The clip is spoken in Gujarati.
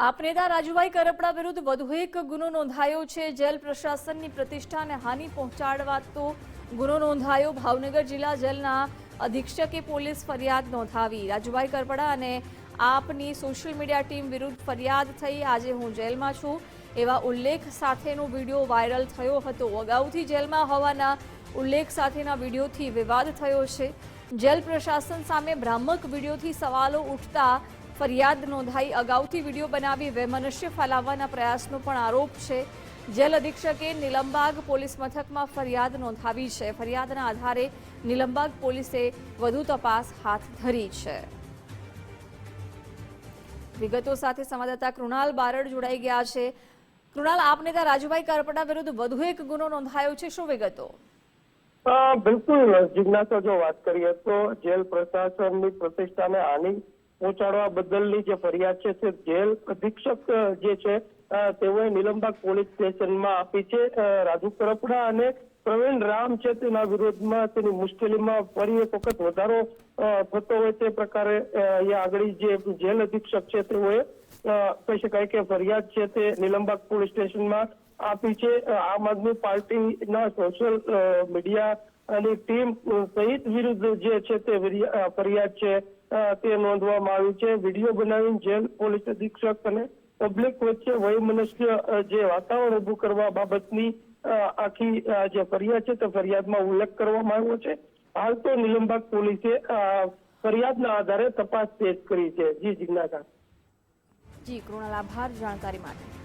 આપ નેતા રાજુભાઈ કરપડા વિરુદ્ધ વધુ એક ગુનો નોંધાયો છે. જેલ પ્રશાસનની પ્રતિષ્ઠાને હાનિ પહોંચાડવા તો ગુનો નોંધાયો. ભાવનગર જિલ્લા જેલના અધિક્ષકે પોલીસ ફરિયાદ નોંધાવી. રાજુભાઈ કરપડા અને આપની સોશિયલ મીડિયા ટીમ વિરુદ્ધ ફરિયાદ થઈ. આજે હું જેલમાં છું. એવા ઉલ્લેખ સાથેનો વીડિયો વાયરલ થયો હતો. અગાઉથી જેલમાં હોવાના ઉલ્લેખ સાથેના વિડીયોથી વિવાદ થયો છે. જેલ પ્રશાસન સામે ભ્રામક વિડીયોથી સવાલો ઉઠતા ફરિયાદ નોંધાઈ. અગાઉથી વીડિયો બનાવી વૈમનસ્ય ફેલાવવાના પ્રયાસનો પણ આરોપ છે. જેલ અધિક્ષકે નિલંબાગ પોલીસ મથકમાં ફરિયાદ નોંધાવી છે. ફરિયાદના આધારે નિલંબાગ પોલીસે વધુ તપાસ હાથ ધરી છે. વિગતો સાથે સંવાદદાતા કૃણાલ બારડ જોડાઈ ગયા છે. કૃણાલ આપ નેતા રાજુભાઈ કરપડા વિરુદ્ધ વધુ એક ગુનો નોંધાયો છે. શું વિગતો? બિલકુલ. જિજ્ઞાસા, જો વાત કરીએ તો જેલ પ્રશાસનની પ્રતિષ્ઠાને હાનિ પહોંચાડવા બદલની જે ફરિયાદ છે, તે જેલ અધિક્ષક જે છે તેઓએ નિલંબાગ પોલીસ સ્ટેશનમાં આપી છે. રાજુ કરપડા અને પ્રવીણ રામ છે, તેના વિરોધમાં તેની મુશ્કેલીમાં ફરી એક વખત વધારો થતો હોય તે પ્રકારે અહીંયા આગળ જે જેલ અધિક્ષક છે, તેઓએ કહી શકાય કે ફરિયાદ છે, તે નિલંબાગ પોલીસ સ્ટેશનમાં આપી છે. આમ આદમી પાર્ટીના સોશિયલ મીડિયા અને ટીમ સહિત વિરુદ્ધ જે છે તે ફરિયાદ છે તે નોંધવામાં આવી છે. વીડિયો બનાવીને જેલ પોલીસ અધિક્ષક અને પબ્લિક વચ્ચે વયમનસ્ય જે વાતાવરણ ઉભું કરવા બાબતની આખી જે ફરિયાદ છે તે ફરિયાદમાં ઉલ્લેખ કરવામાં આવ્યો છે. હાલ તો નિલંબાગ પોલીસે ફરિયાદના આધારે તપાસ તેજ કરી છે. જી, જિજ્ઞાસા. જી કૃણાલ આભાર. જાણકારી માટે.